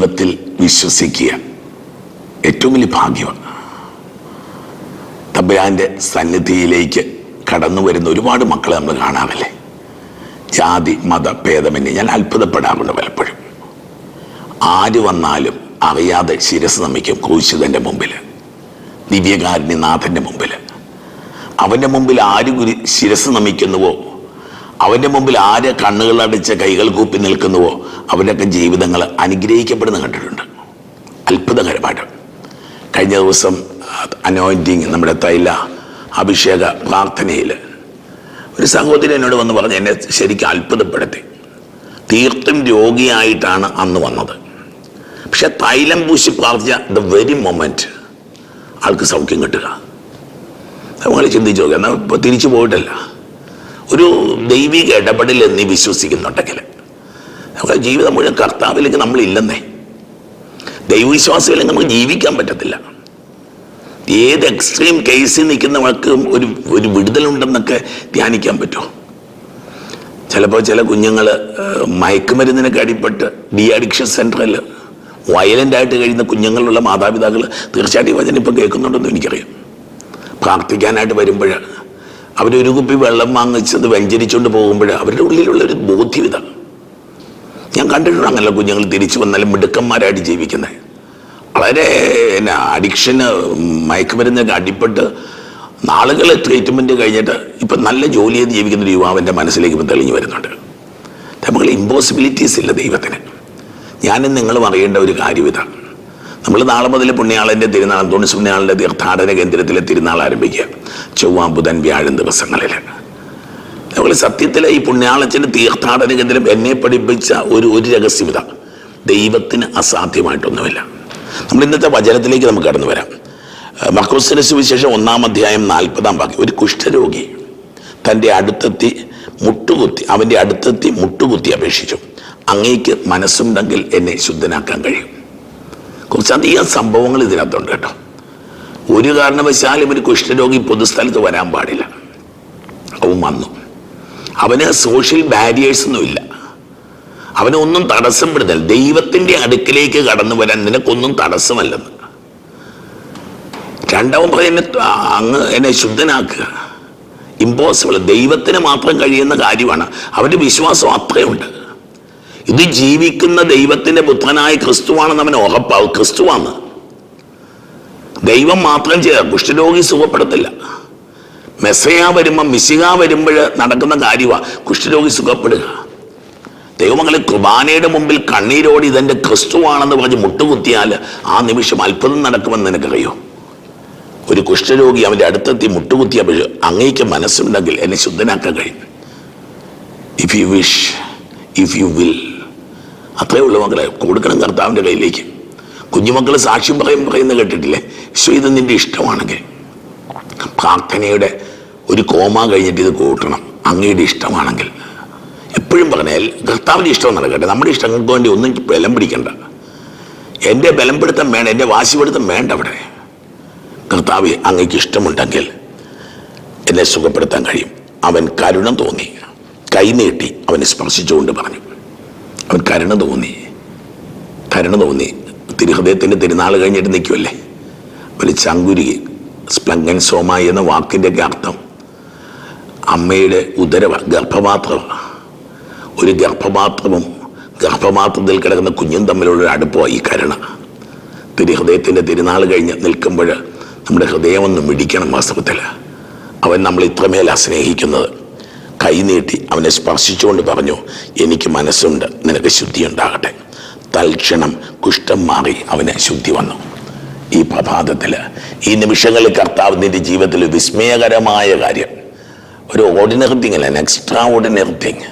ദൈവത്തിൽ വിശ്വസിക്കുക. ഏറ്റവും വലിയ ഭാഗ്യമാണ് തമ്പുരാന്റെ സന്നിധിയിലേക്ക് കടന്നു വരുന്ന ഒരുപാട് മക്കളെ നമ്മൾ കാണാമല്ലേ ജാതി മത ഭേദമന്യേ ഞാൻ അത്ഭുതപ്പെടാറുണ്ട് പലപ്പോഴും. ആര് വന്നാലും അറിയാതെ ശിരസ് നമിക്കും ക്രൂശിതന്റെ മുമ്പിൽ ദിവ്യകാരുണ്യനാഥന്റെ മുമ്പിൽ അവന്റെ മുമ്പിൽ ആര് ശിരസ് നമിക്കുന്നുവോ അവന്റെ മുമ്പിൽ ആരെ കണ്ണുകൾ അടിച്ച് കൈകൾ കൂപ്പി നിൽക്കുന്നുവോ അവരുടെയൊക്കെ ജീവിതങ്ങൾ അനുഗ്രഹിക്കപ്പെടുന്ന കണ്ടിട്ടുണ്ട്. അത്ഭുതകരമായിട്ട്. കഴിഞ്ഞ ദിവസം അനോയിന്റിങ് നമ്മുടെ തൈല അഭിഷേക പ്രാർത്ഥനയിൽ ഒരു സഹോദരി എന്നോട് വന്ന് പറഞ്ഞ് എന്നെ ശരിക്കും അത്ഭുതപ്പെടുത്തി. തീർത്തും രോഗിയായിട്ടാണ് അന്ന് വന്നത്. പക്ഷെ തൈലം പൂശി പ്രാർത്ഥിച്ച ദ വെരി മൊമെന്റ് ആൾക്ക് സൗഖ്യം കിട്ടുക. നമ്മൾ ചിന്തിച്ചു നോക്കുക എന്നാൽ ഇപ്പോൾ തിരിച്ചു പോയിട്ടല്ല. ഒരു ദൈവിക ഇടപെടൽ നീ വിശ്വസിക്കുന്നുണ്ടെങ്കിൽ നമുക്ക് ജീവിതം മുഴുവൻ കർത്താവിലേക്ക് നമ്മളില്ലെന്നേ. ദൈവവിശ്വാസമില്ലെങ്കിൽ നമുക്ക് ജീവിക്കാൻ പറ്റത്തില്ല. ഏത് എക്സ്ട്രീം കേസിൽ നിൽക്കുന്നവർക്കും ഒരു ഒരു വിടുതലുണ്ടെന്നൊക്കെ ധ്യാനിക്കാൻ പറ്റുമോ? ചിലപ്പോൾ ചില കുഞ്ഞുങ്ങൾ മയക്കുമരുന്നിനൊക്കെ അടിപ്പെട്ട് ഡി അഡിക്ഷൻ സെന്ററിൽ വയലന്റായിട്ട് കഴിയുന്ന കുഞ്ഞുങ്ങളുള്ള മാതാപിതാക്കൾ തീർച്ചയായിട്ടും വചനം ഇപ്പം കേൾക്കുന്നുണ്ടെന്ന് എനിക്കറിയാം. പ്രാർത്ഥിക്കാനായിട്ട് വരുമ്പോൾ അവരൊരു കുപ്പി വെള്ളം വാങ്ങിച്ചത് വെഞ്ചരിച്ചുകൊണ്ട് പോകുമ്പോൾ അവരുടെ ഉള്ളിലുള്ള ഒരു ബോധ്യം ഇതാണ് ഞാൻ കണ്ടിട്ടുണ്ട് അങ്ങനെ കുഞ്ഞുങ്ങൾ തിരിച്ചു വന്നാലും മിടുക്കന്മാരായിട്ട് ജീവിക്കുന്നത് വളരെ എന്നാ അഡിക്ഷന് മയക്കുമരുന്നൊക്കെ അടിപ്പെട്ട് നാളുകൾ ട്രീറ്റ്മെന്റ് കഴിഞ്ഞിട്ട് ഇപ്പം നല്ല ജോലി ചെയ്ത് ജീവിക്കുന്ന ഒരു യുവാവിന്റെ മനസ്സിലേക്ക് ഇപ്പം തെളിഞ്ഞു വരുന്നുണ്ട്. നമ്മൾ ഇമ്പോസിബിലിറ്റീസ് ഇല്ല ദൈവത്തിന്. ഞാനും നിങ്ങളും അറിയേണ്ട ഒരു കാര്യം ഇതാണ് നമ്മൾ നാളെ മുതൽ പുണ്യാളന്റെ തിരുനാൾ അന്തോണിസ് പുണ്യാളിന്റെ തീർത്ഥാടന കേന്ദ്രത്തിലെ തിരുനാൾ ആരംഭിക്കുക. ചൊവ്വ ബുധൻ വ്യാഴം ദിവസങ്ങളിൽ. നമ്മൾ സത്യത്തിലെ ഈ പുണ്യാളച്ചന്റെ തീർത്ഥാടന കേന്ദ്രം എന്നെ പഠിപ്പിച്ച ഒരു ഒരു രഹസ്യമിത. ദൈവത്തിന് അസാധ്യമായിട്ടൊന്നുമില്ല. നമ്മൾ ഇന്നത്തെ വചനത്തിലേക്ക് നമുക്ക് കടന്നു വരാം. മക്കോസിന് സുവിശേഷം ഒന്നാം അധ്യായം നാൽപ്പതാം ബാക്കി ഒരു കുഷ്ഠരോഗി തന്റെ അടുത്തെത്തി മുട്ടുകുത്തി അവന്റെ അടുത്തെത്തി മുട്ടുകുത്തി അപേക്ഷിച്ചു. അങ്ങേക്ക് മനസ്സുണ്ടെങ്കിൽ എന്നെ ശുദ്ധനാക്കാൻ കഴിയും. കുറച്ചധികം സംഭവങ്ങൾ ഇതിനകത്തുണ്ട് കേട്ടോ. ഒരു കാരണവശാലും ഒരു കുഷ്ഠരോഗി പൊതുസ്ഥലത്ത് വരാൻ പാടില്ല. അവൻ വന്നു. അവന് സോഷ്യൽ ബാരിയേഴ്സ് ഒന്നുമില്ല അവനൊന്നും തടസ്സപ്പെടുന്നില്ല ദൈവത്തിന്റെ അടുക്കിലേക്ക് കടന്നു വരാൻ നിനക്കൊന്നും തടസ്സമല്ലെന്ന്. രണ്ടാമത് എന്നെ അങ്ങ് എന്നെ ശുദ്ധനാക്കുക. ഇമ്പോസിബിൾ ദൈവത്തിന് മാത്രം കഴിയുന്ന കാര്യമാണ്. അവന്റെ വിശ്വാസം അത്രയുണ്ട്. ഇത് ജീവിക്കുന്ന ദൈവത്തിന്റെ പുത്രനായ ക്രിസ്തുവാണെന്ന് അവൻ ഉറപ്പാവും ക്രിസ്തുവാണ്. ദൈവം മാത്രം ചെയ്ത. കുഷ്ഠരോഗി സുഖപ്പെടത്തില്ല. മെസ്സയ വരുമ്പോൾ മിശിക വരുമ്പോൾ നടക്കുന്ന കാര്യമാണ് കുഷ്ഠരോഗി സുഖപ്പെടുക. ദൈവമകളെ കുർബാനയുടെ മുമ്പിൽ കണ്ണീരോടി ഇതെന്റെ ക്രിസ്തുവാണെന്ന് പറഞ്ഞ് മുട്ടുകുത്തിയാൽ ആ നിമിഷം അത്ഭുതം നടക്കുമെന്ന് നിനക്കറിയോ? ഒരു കുഷ്ഠരോഗി അവന്റെ അടുത്തെത്തി മുട്ടുകുത്തിയ അങ്ങേക്ക് മനസ്സുണ്ടെങ്കിൽ എന്നെ ശുദ്ധനാക്കാൻ കഴിയും. If you wish if you will അത്രയേ ഉള്ളൂ മക്കളെ. കൊടുക്കണം കർത്താവിന്റെ കയ്യിലേക്ക്. കുഞ്ഞുമക്കൾ സാക്ഷ്യം പറയും പറയുന്ന കേട്ടിട്ടില്ലേ? ഈശോ ഇത് നിന്റെ ഇഷ്ടമാണെങ്കിൽ. പ്രാർത്ഥനയുടെ ഒരു കോമ കഴിഞ്ഞിട്ട് ഇത് കൂട്ടണം. അങ്ങയുടെ ഇഷ്ടമാണെങ്കിൽ. എപ്പോഴും പറഞ്ഞാൽ കർത്താവിന്റെ ഇഷ്ടം നടക്കട്ടെ. നമ്മുടെ ഇഷ്ടങ്ങൾക്ക് വേണ്ടി ഒന്നും ബലം പിടിക്കണ്ട. എന്റെ ബലം പിടുത്തം വേണ്ട എന്റെ വാശി പിടുത്തം വേണ്ട അവിടെ. കർത്താവ് അങ്ങക്ക് ഇഷ്ടമുണ്ടെങ്കിൽ എന്നെ സുഖപ്പെടുത്താൻ കഴിയും. അവൻ കരുണ തോന്നി. കൈനീട്ടി അവനെ സ്പർശിച്ചുകൊണ്ട് പറഞ്ഞു. അവൻ കരുണ തോന്നി. കരുണ തോന്നി. തിരുഹൃദയത്തിന്റെ തിരുനാൾ കഴിഞ്ഞിട്ട് നിൽക്കുമല്ലേ ഒരു ചങ്കുരി സ്പ്ലങ്കൻ സോമ എന്ന വാക്കിന്റെയൊക്കെ അർത്ഥം അമ്മയുടെ ഉദരവ ഗർഭപാത്രമാണ് ഒരു ഗർഭപാത്രവും ഗർഭപാത്രത്തിൽ കിടക്കുന്ന കുഞ്ഞും തമ്മിലുള്ള ഒരു അടുപ്പമാണ് ഈ കരുണ. തിരുഹൃദയത്തിന്റെ തിരുനാൾ കഴിഞ്ഞ് നിൽക്കുമ്പോൾ നമ്മുടെ ഹൃദയം ഒന്ന് മിടിക്കണം വാസ്തവത്തിൽ. അവൻ നമ്മൾ ഇത്രമേല സ്നേഹിക്കുന്നത്. കൈനീട്ടി അവനെ സ്പർശിച്ചുകൊണ്ട് പറഞ്ഞു എനിക്ക് മനസ്സുണ്ട് നിനക്ക് ശുദ്ധി ഉണ്ടാകട്ടെ. തൽക്ഷണം കുഷ്ഠം മാറി അവന് ശുദ്ധി വന്നു. ഈ പ്രഭാതത്തിൽ ഈ നിമിഷങ്ങളിൽ കർത്താവ് നിന്റെ ജീവിതത്തിൽ വിസ്മയകരമായ കാര്യം. ഒരു ഓർഡിനറി തിങ് അല്ല extraordinary thing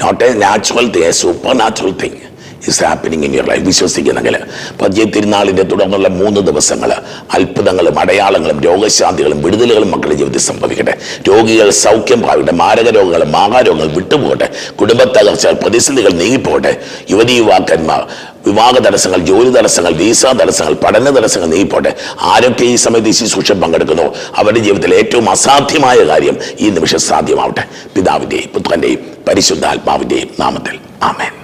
not a natural thing a supernatural thing is happening in your life വിശ്വസിക്കുന്നെങ്കിൽ പതിയ തിരുനാളിന്റെ തുടർന്നുള്ള മൂന്ന് ദിവസങ്ങൾ അത്ഭുതങ്ങളും അടയാളങ്ങളും രോഗശാന്തികളും വിടുതലുകളും മക്കളുടെ ജീവിതത്തിൽ സംഭവിക്കട്ടെ. രോഗികൾ സൗഖ്യം പ്രാപിക്കട്ടെ മാരക രോഗങ്ങൾ മാഹാരോഗങ്ങൾ വിട്ടുപോകട്ടെ കുടുംബ തകർച്ചകൾ പ്രതിസന്ധികൾ നീങ്ങിപ്പോകട്ടെ. യുവതി യുവാക്കന്മാർ വിവാഹ തടസ്സങ്ങൾ ജോലി തടസ്സങ്ങൾ വീസ തടസ്സങ്ങൾ പഠന തടസ്സങ്ങൾ നീങ്ങിപ്പോട്ടെ ആരൊക്കെ ഈ സമയത്ത് ഈ ശുശ്രൂഷ പങ്കെടുക്കുന്നു? അവരുടെ ജീവിതത്തിൽ ഏറ്റവും അസാധ്യമായ കാര്യം ഈ നിമിഷം സാധ്യമാവട്ടെ. പിതാവിന്റെയും പുത്രന്റെയും പരിശുദ്ധാത്മാവിന്റെയും നാമത്തിൽ. ആമേൻ.